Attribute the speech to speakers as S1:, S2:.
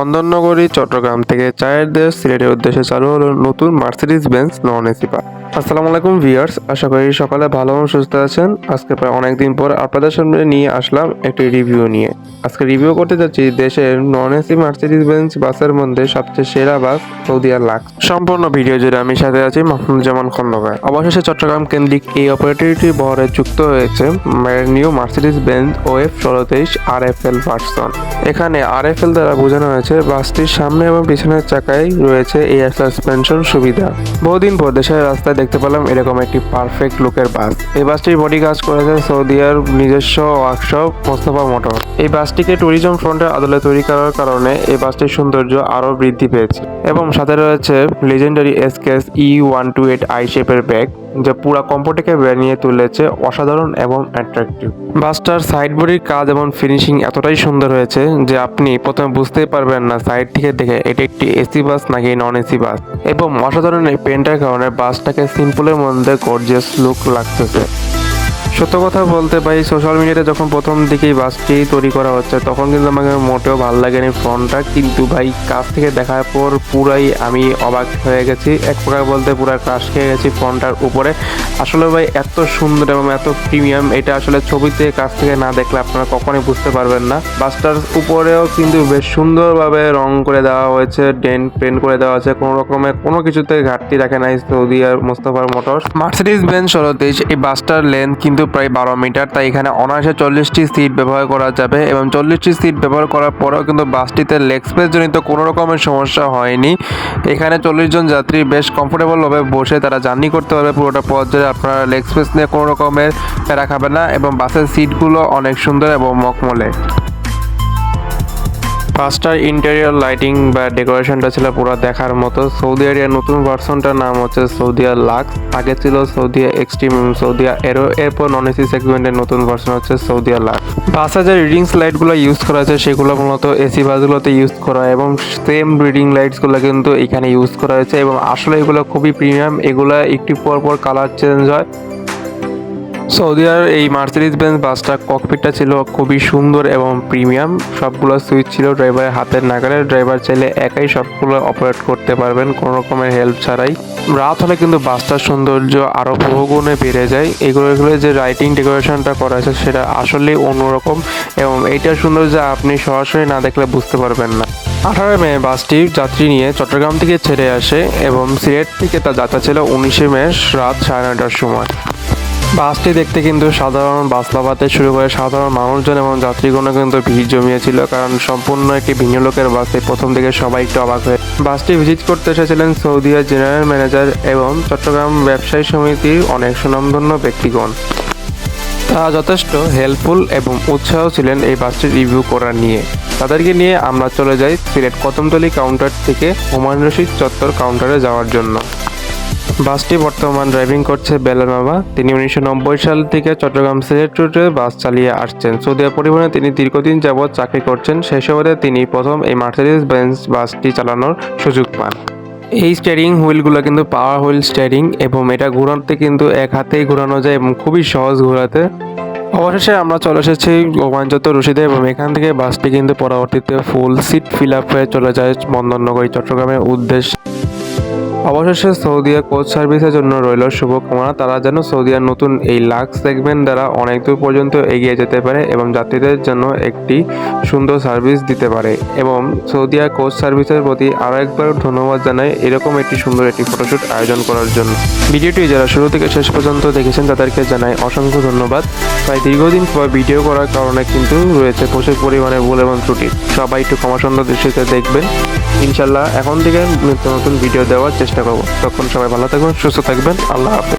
S1: চন্দননগরী চট্টগ্রাম থেকে চায়ের দেশ, সিলেটের উদ্দেশ্যে চালু হলো নতুন Mercedes Benz non AC bus আসসালামু আলাইকুম ভিউয়ার্স, আশা করি সকালে ভালো এবং সুস্থ আছেন। আজকে প্রায় অনেকদিন পর আপনাদের সামনে নিয়ে আসলাম একটি রিভিউ নিয়ে। আজকে রিভিউ করতে যাচ্ছি দেশের নন এসি মার্সিডিজ বেঞ্চ বাসের মধ্যে সবচেয়ে সেরা বাস সৌদিয়া লাক্স। সম্পূর্ণ ভিডিও জুড়ে আমি সাথে আছি মাহমুদুজ্জামান খন্দকার। অবশেষে চট্টগ্রাম কেন্দ্রিক এই অপারেটরটি বহরে যুক্ত হয়েছে নিউ মার্সিডিজ বেঞ্চ ওএফ ষোলো তেইশ আর এফ এল ভার্সন। এখানে আর এফ এল দ্বারা বোঝানো হয়েছে বাসটির সামনে এবং পিছনের চাকায় রয়েছে এয়ার সাসপেনশন সুবিধা। বহুদিন পর দেশের রাস্তায় দেখতে পেলাম, এরকম একটি পারফেক্ট লুকের বাস এই বাসটির বডি কাজ করেছে আর নিজস্ব ওয়ার্কশপ মোস্তফা মোটর। এই বাসটিকে ট্যুরিজম ফ্রন্টের আদলে তৈরি করার কারণে এই বাসটির সৌন্দর্য আরও বৃদ্ধি পেয়েছে। এবং সাথে রয়েছে legendary SKS E one two eight I শেপের ব্যাগ যা পুরা কম্পোর্টকে বানিয়ে তুলেছে, অসাধারণ এবং অ্যাট্রাকটিভ বাসটার সাইড বডির কাজ এবং ফিনিশিং এতটাই সুন্দর হয়েছে যে আপনি প্রথমে বুঝতেই পারবেন না সাইড থেকে দেখে এটি একটি এসি বাস নাকি নন এসি বাস এবং অসাধারণ এই পেন্টের কারণে বাসটাকে সিম্পলের মধ্যে গর্জিয়াস লুক লাগতেছে। সত্য কথা বলতে ভাই সোশ্যাল মিডিয়াতে যখন প্রথম দিকেই বাসটি তৈরি করা হচ্ছে, তখন কিন্তু আমাকে মোটেও ভালো লাগেনি ফ্রন্টটা কিন্তু ভাই কাছ থেকে দেখার পর পুরাই আমি অবাক হয়ে গেছি। এক প্রকার বলতে পুরো ক্রাশ খেয়ে গেছি ফ্রন্টটার উপরে। আসলে ভাই, এত সুন্দর এবং এত প্রিমিয়াম এটা আসলে ছবিতে কাছ থেকে না দেখলে আপনারা কখনোই বুঝতে পারবেন না। বাসটার উপরেও কিন্তু বেশ সুন্দরভাবে রং করে দেওয়া হয়েছে ডেন্ট পেন্ট করে দেওয়া হয়েছে কোনো রকমের কোনো কিছুতে ঘাটতি রাখে নাই সৌদি আর মোস্তফার মোটর বেঞ্চ ষোলো তেইশ এই বাসটার লেন্থ কিন্তু প্রায় বারো মিটার, তাই এখানে অনায়াসে চল্লিশটি সিট ব্যবহার করা যাবে এবং চল্লিশটি সিট ব্যবহার করার পরেও কিন্তু বাসটিতে লেগ স্পেস জনিত কোনো রকমের সমস্যা হয়নি। এখানে চল্লিশ জন যাত্রী বেশ কমফোর্টেবলভাবে বসে তারা জার্নি করতে পারবে। পুরোটা পথ ধরে আপনারা লেগ স্পেস নিয়ে কোনো রকমের প্যারা খাবে না এবং বাসের সিটগুলো অনেক সুন্দর এবং মখমলে। বাসটার ইন্টেরিয়র লাইটিং বা ডেকোরেশনটা ছিল পুরো দেখার মতো। সৌদি আরিয়ার নতুন ভার্সনটার নাম হচ্ছে সৌদিয়া লাক্স। আগে ছিল সৌদিয়া এক্সট্রিম সৌদিয়া এরো এরপর নন এসি সেগমেন্টের নতুন ভার্সন হচ্ছে সৌদিয়া লাক্স। বাসে যে রিডিংস লাইটগুলো ইউজ করা হয়েছে, সেগুলো মূলত এসি বাসগুলোতে ইউজ করা হয় এবং সেম রিডিং লাইটসগুলো কিন্তু এখানে ইউজ করা হয়েছে এবং আসলে এগুলো খুবই প্রিমিয়াম এগুলো একটু পর পর কালার চেঞ্জ হয়। সৌদিয়ার এই মার্সিডিজ বেঞ্চ বাসটা ককপিটটা ছিল খুবই সুন্দর এবং প্রিমিয়াম সবগুলো সুইচ ছিল ড্রাইভারের হাতের নাগালে। ড্রাইভার চাইলে একাই সবগুলো অপারেট করতে পারবেন, কোনো রকমের হেল্প ছাড়াই। রাত হলে কিন্তু বাসটার সৌন্দর্য আরও বহুগুণে বেড়ে যায়। এগুলো যে রাইটিং ডেকোরেশনটা করা আছে, সেটা আসলেই অন্যরকম এবং এইটার সৌন্দর্য আপনি সরাসরি না দেখলে বুঝতে পারবেন না। আঠারো মে বাসটি যাত্রী নিয়ে চট্টগ্রাম থেকে ছেড়ে আসে এবং সিলেট থেকে তার যাত্রা ছিল উনিশে মে রাত সাড়ে নটার সময়। বাসটি দেখতে কিন্তু সাধারণ বাস লাভাতে শুরু করে সাধারণ মানুষজন এবং যাত্রীগণও কিন্তু ভিড় জমিয়েছিল, কারণ সম্পূর্ণ একটি ভিন্ন লোকের বাসে প্রথম দিকে সবাই একটু অবাক হয়ে। বাসটি ভিজিট করতে এসেছিলেন সৌদিয়া জেনারেল ম্যানেজার এবং চট্টগ্রাম ব্যবসায়ী সমিতির অনেক সুনামধন্য ব্যক্তিগণ। তারা যথেষ্ট হেল্পফুল এবং উৎসাহ ছিলেন এই বাসটির রিভিউ করার নিয়ে। তাদেরকে নিয়ে আমরা চলে যাই সিলেট কদমতলি কাউন্টার থেকে হুমায়ুন রশিদ চত্বর কাউন্টারে যাওয়ার জন্য। বাসটি বর্তমান ড্রাইভিং করছে বেলাল মামা। তিনি উনিশশো নব্বই সাল থেকে চট্টগ্রাম সিলেট রুটে বাস চালিয়ে আসছেন। সৌদিয়া পরিবহনে তিনি দীর্ঘদিন যাবৎ চাকরি করছেন। সেই সময় তিনি প্রথম এই মার্সিডিজ বেঞ্চ বাসটি চালানোর সুযোগ পান। এই স্টিয়ারিং হুইলগুলো কিন্তু পাওয়ার হুইল স্টিয়ারিং এবং এটা ঘোরাতে কিন্তু এক হাতেই ঘোরানো যায় এবং খুবই সহজ ঘোরাতে। অবশেষে আমরা চলে এসেছি গোপাঞ্চত রশিদে এবং এখান থেকে বাসটি কিন্তু পরবর্তীতে ফুল সিট ফিল আপ হয়ে চলে যায় বন্দরনগরী চট্টগ্রামের উদ্দেশ্যে। অবশেষে সৌদিয়া কোচ সার্ভিসের জন্য রইল শুভকামনা। তারা যেন সৌদিয়ার নতুন এই লাক্স সেগমেন্ট দ্বারা অনেক দূর পর্যন্ত এগিয়ে যেতে পারে এবং যাত্রীদের জন্য একটি সুন্দর সার্ভিস দিতে পারে এবং সৌদিয়া কোচ সার্ভিসের প্রতি আরও একবার ধন্যবাদ জানাই এরকম একটি সুন্দর একটি ফটোশ্যুট আয়োজন করার জন্য। ভিডিওটি যারা শুরু থেকে শেষ পর্যন্ত দেখেছেন, তাদেরকে জানাই অসংখ্য ধন্যবাদ। তাই দীর্ঘদিন পর ভিডিও করার কারণে কিন্তু রয়েছে প্রচুর পরিমাণে ভুল এবং ত্রুটি। সবাই একটু ক্ষমাসুন্দর দৃষ্টিতে দেখবেন। ইনশাল্লাহ এখন থেকে নতুন নতুন ভিডিও দেওয়ার চেষ্টা করব। তখন সবাই ভালো থাকবেন সুস্থ থাকবেন। আল্লাহ হাফেজ।